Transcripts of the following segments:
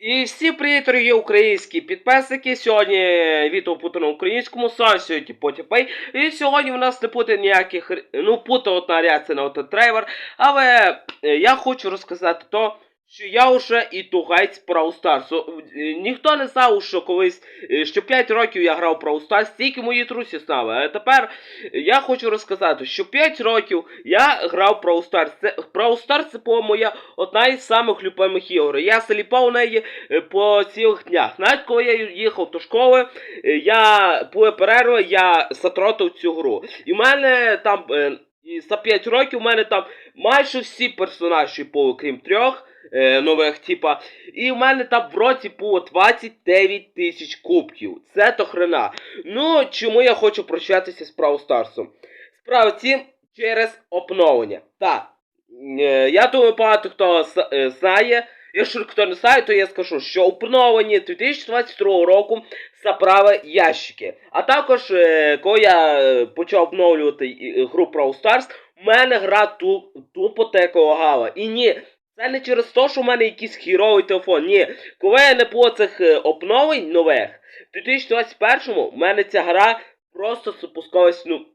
І всі привіт, дорогі українські підписники. Сьогодні відео на українському сьогодні Потіпей. І сьогодні в нас не буде ніяких ну буде одна реакція на один трейвер. Але е, я хочу розказати то, що я вже і тугайць Brawl Stars. Е, Ніхто не знав, що колись, е, що 5 років я грав Brawl Stars, тільки мої друзі знали. А тепер я хочу розказати, що 5 років я грав Brawl Stars. Це, Brawl це була моя одна із самих любимих ігор. Я заліпав у неї е, по цілих днях. Навіть коли я їхав до школи, я були перерви, я затротив цю гру. І в мене там і за 5 років у мене там майже всі персонажі були, крім трьох е, нових, типа. І в мене там в році було 29 тисяч кубків. Це то хрена. Ну, чому я хочу прощатися з Brawl Stars? Справа в через обновлення. Так. Е, Я думаю, багато хто е, знає. Якщо хто не знає, то я скажу, що у поновленні 2022 року заправи ящики. А також, е, коли я е, почав обновлювати гру Brawl Stars, у мене гра тупо теко лагала. І ні, це не через те, що в мене якийсь хіровий телефон. Ні, коли я не було цих е, обновлень нових, в 2021-му в мене ця гра просто запускалась, ну,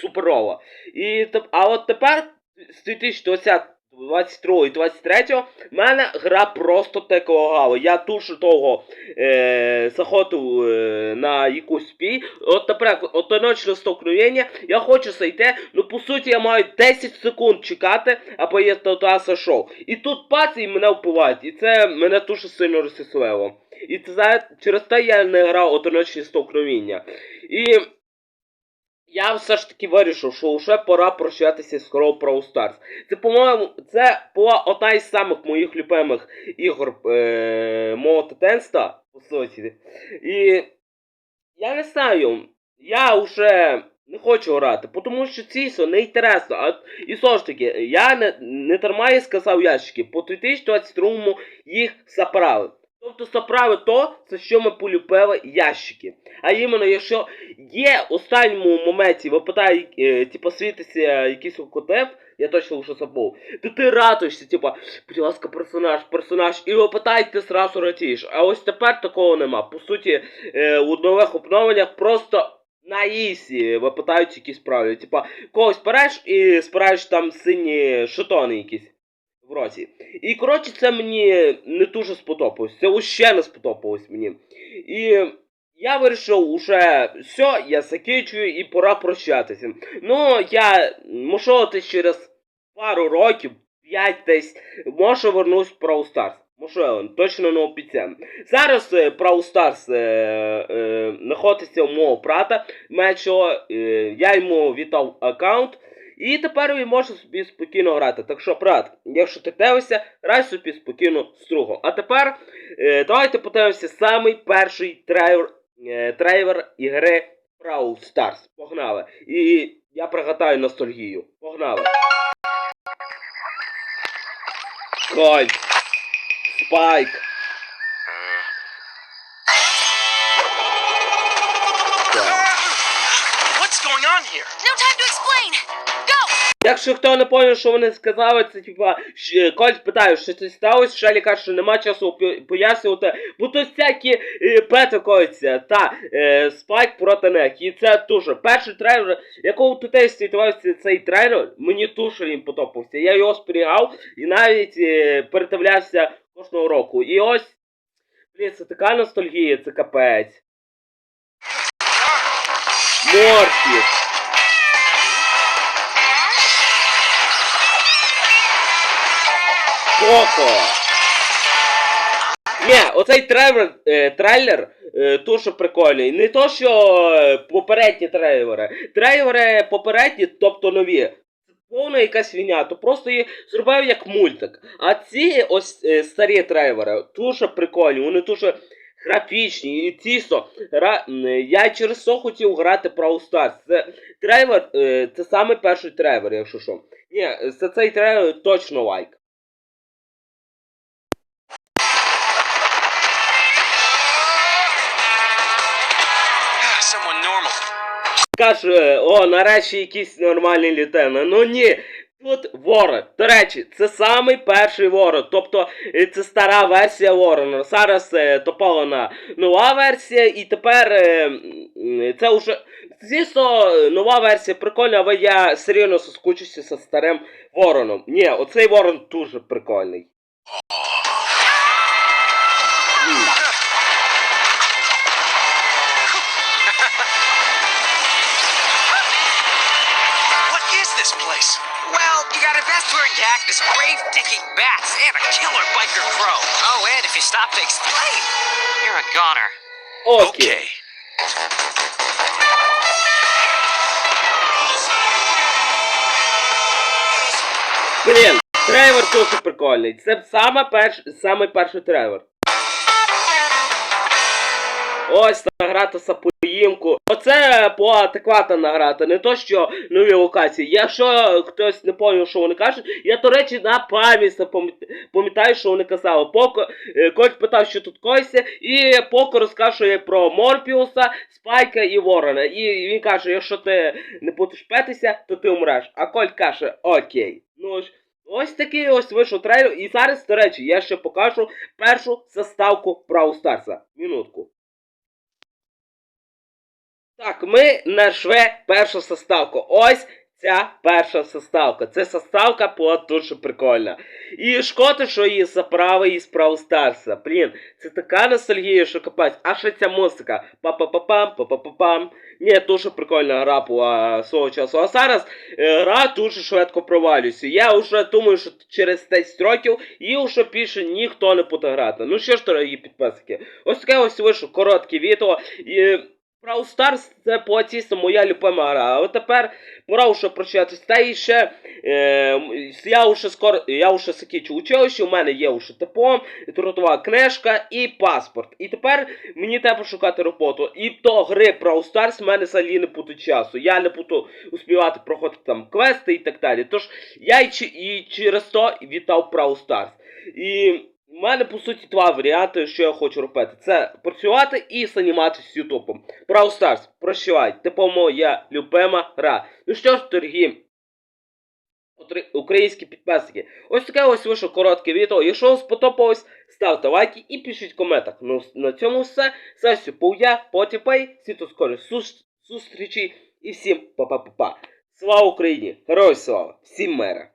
суперово. І, а от тепер, з 2020 22 і 23 в мене гра просто теко лагала. Я дуже довго е, заходив е, на якусь бій. От, наприклад, одиночне столкновення, я хочу зайти, ну по суті я маю 10 секунд чекати, аби я туди зайшов. І тут пац і мене вбивають. І це мене дуже сильно розсіслило. І це через те я не грав одиночні столкновення. І я все ж таки вирішив, що вже пора прощатися з Crow Brawl Stars. Це, по-моєму, це була одна із самих моїх любимих ігор е- мого дитинства, по суті. І я не знаю, я вже не хочу грати, тому що ціso не інтересно. А, і все ж таки, я не, не дарма сказав ящики, по 2022 їх заправив. Тобто заправи то, за що ми полюбили ящики. А іменно, якщо є в останньому моменті випадає, е, типу, світиться якийсь котеп, я точно вже забув, то ти радуєшся, типа, будь ласка, персонаж, персонаж, і випадає, ти зразу радієш. А ось тепер такого нема. По суті, е, у нових обновленнях просто на ісі випадають якісь правила. Типа, когось береш і спираєш там сині шотони якісь році. І коротше, це мені не дуже сподобалось. Це ще не сподобалось мені. І я вирішив уже все, я закінчую і пора прощатися. Ну, я можу через пару років, 5 десь, може вернусь в Brawl Stars. Точно не обіцяю. Зараз е, Brawl Stars е, е, знаходиться у мого брата меншого, е, я йому віддав аккаунт. І тепер він може собі спокійно грати. Так що, брат, якщо ти дивишся, грай собі спокійно з другом. А тепер е, давайте подивимося самий перший трейвер, е, трейвер ігри Brawl Stars. Погнали. І я пригадаю ностальгію. Погнали. Кольт. Спайк. What's going on here? No time to explain! Якщо хто не поняв, що вони сказали, це типа щ- Кольт питає, що це сталося, Шелі каже, що нема часу пояснювати, бо то всякі е, пети коїться, та е, спайк проти них. І це дуже. Перший трейлер, якого тут світувався цей трейлер, мені дуже він подобався. Я його зберігав і навіть е, передивлявся кожного року. І ось, блін, це така ностальгія, це капець. Морфіс. Коко. Ні, оцей трейлер, е, трейлер е, дуже прикольний. Не то, що е, попередні трейлери. Трейлери попередні, тобто нові. Повна якась війня, то просто їх зробив як мультик. А ці ось е, старі трейлери дуже прикольні, вони дуже графічні і тісо. Я через то хотів грати Brawl Stars. Це трейлер, е, це саме перший трейлер, якщо що. Ні, за цей трейлер точно лайк. Someone normal. Каже, о, нарешті якісь нормальні літени. Ну ні, Тут ворон. До речі, це самий перший ворон. Тобто е, це стара версія ворона. Зараз е, топована нова версія, і тепер е, це вже. Звісно, нова версія прикольна, але я серйозно соскучуся зі старим вороном. Ні, оцей ворон дуже прикольний. Well, you got a best-wearing cactus, grave-digging bats, and a killer biker crow. Oh, and if you stop to explain, you're a goner. Окей. Okay. Блін, тревер дуже прикольний. Це саме перш, самий перший тревер. Ось награта Поїмку. Оце поадекватна награта, не то що нові локації. Якщо хтось не поняв, що вони кажуть, я, до речі, на пам'ять пам'ятаю, що вони казали. Поко е, Кольт питав, що тут коїться, і Поко розкажує про Морпіуса, Спайка і Ворона. І він каже, якщо ти не будеш петися, то ти умреш. А Кольт каже, окей. Ну ж. Ось такий ось вийшов трейлер. І зараз, до речі, я ще покажу першу заставку Brawl Старса. Так, ми знайшли першу составку. Ось ця перша составка. Це составка була дуже прикольна. І шкода, що її заправи із Brawl Старса. Блін, це така ностальгія, що капець. А ще ця музика. Па-па-па-пам, па-па-па-пам. Ні, дуже прикольна гра була свого часу. А зараз е, гра дуже швидко провалюється. Я вже думаю, що через 10 років її вже більше ніхто не буде грати. Ну що ж, дорогі підписники, ось таке ось вийшло коротке відео. І... Brawl Stars це по тісто моя любима гра. От тепер пора вже прощатись. Та і ще е, я вже скоро я вже закінчу училище, у мене є вже диплом, трудова книжка і паспорт. І тепер мені треба шукати роботу. І до гри Brawl Stars в мене взагалі не буде часу. Я не буду успівати проходити там квести і так далі. Тож я і, і через то вітав Brawl Stars. І у мене, по суті, два варіанти, що я хочу робити. Це працювати і займатися з Ютубом. Brawl Stars, прощавай, типу моя любима гра. Ну що ж, дорогі українські підписники, ось таке ось вийшло коротке відео. Якщо вам сподобалось, ставте лайки і пишіть в коментах. Ну, на цьому все. Сесію Пауя, Потіпей, світо скоро зустрічі і всім па-па-па-па. Слава Україні! Герой слава! Всім мера!